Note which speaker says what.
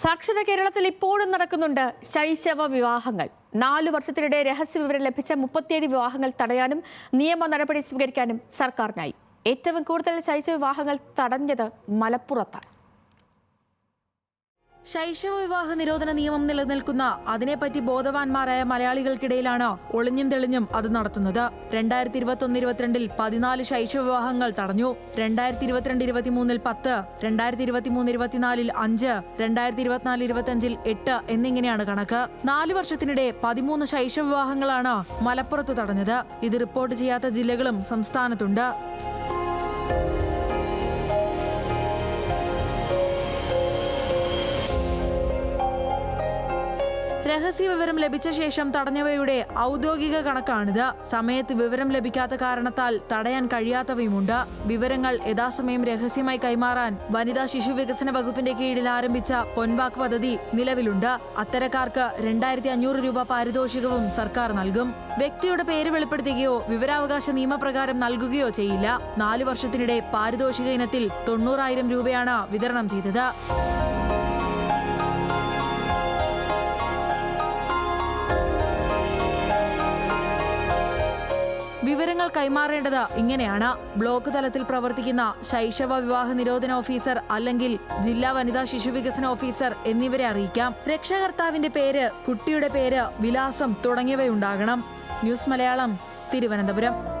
Speaker 1: സാക്ഷര കേരളത്തിൽ ഇപ്പോഴും നടക്കുന്നുണ്ട് ശൈശവ വിവാഹങ്ങൾ. നാലു വർഷത്തിനിടെ രഹസ്യ വിവരം ലഭിച്ച മുപ്പത്തിയേഴ് വിവാഹങ്ങൾ തടയാനും നിയമ നടപടി സ്വീകരിക്കാനും സർക്കാരിനായി. ഏറ്റവും കൂടുതൽ ശൈശവ വിവാഹങ്ങൾ തടഞ്ഞത് മലപ്പുറത്താണ്.
Speaker 2: ശൈശവ വിവാഹ നിരോധന നിയമം നിലനിൽക്കുന്ന അതിനെപ്പറ്റി ബോധവാന്മാരായ മലയാളികൾക്കിടയിലാണ് ഒളിഞ്ഞും തെളിഞ്ഞും അത് നടത്തുന്നത്. രണ്ടായിരത്തി ഇരുപത്തി ഒന്ന് ഇരുപത്തിരണ്ടിൽ പതിനാല് ശൈശവ വിവാഹങ്ങൾ തടഞ്ഞു. രണ്ടായിരത്തി ഇരുപത്തിരണ്ട് ഇരുപത്തിമൂന്നിൽ പത്ത് രണ്ടായിരത്തി ഇരുപത്തിമൂന്ന് ഇരുപത്തിനാലിൽ അഞ്ച് രണ്ടായിരത്തി ഇരുപത്തിനാല് ഇരുപത്തിയഞ്ചിൽ എട്ട് എന്നിങ്ങനെയാണ് കണക്ക്. നാല് വർഷത്തിനിടെ പതിമൂന്ന് ശൈശവ വിവാഹങ്ങളാണ് മലപ്പുറത്ത് തടഞ്ഞത്. ഇത് റിപ്പോർട്ട് ചെയ്യാത്ത ജില്ലകളും സംസ്ഥാനത്തുണ്ട്. രഹസ്യ വിവരം ലഭിച്ച ശേഷം തടഞ്ഞവയുടെ ഔദ്യോഗിക കണക്കാണിത്. സമയത്ത് വിവരം ലഭിക്കാത്ത കാരണത്താൽ തടയാൻ കഴിയാത്തവയുമുണ്ട്. വിവരങ്ങൾ യഥാസമയം രഹസ്യമായി കൈമാറാൻ വനിതാ ശിശു വികസന വകുപ്പിന്റെ കീഴിൽ ആരംഭിച്ച പൊൻവാക്ക് പദ്ധതി നിലവിലുണ്ട്. അത്തരക്കാർക്ക് രണ്ടായിരത്തി അഞ്ഞൂറ് രൂപ പാരിതോഷികവും സർക്കാർ നൽകും. വ്യക്തിയുടെ പേര് വെളിപ്പെടുത്തുകയോ വിവരാവകാശ നിയമപ്രകാരം നൽകുകയോ ചെയ്യില്ല. നാലു വർഷത്തിനിടെ പാരിതോഷിക ഇനത്തിൽ തൊണ്ണൂറായിരം രൂപയാണ് വിതരണം ചെയ്തത്. വിവരങ്ങൾ കൈമാറേണ്ടത് ഇങ്ങനെയാണ്. ബ്ലോക്ക് തലത്തിൽ പ്രവർത്തിക്കുന്ന ശൈശവ വിവാഹ നിരോധന ഓഫീസർ അല്ലെങ്കിൽ ജില്ലാ വനിതാ ശിശു വികസന ഓഫീസർ എന്നിവരെ അറിയിക്കാം. രക്ഷകർത്താവിന്റെ പേര് കുട്ടിയുടെ പേര് വിലാസം തുടങ്ങിയവയുണ്ടാകണം. ന്യൂസ് മലയാളം തിരുവനന്തപുരം.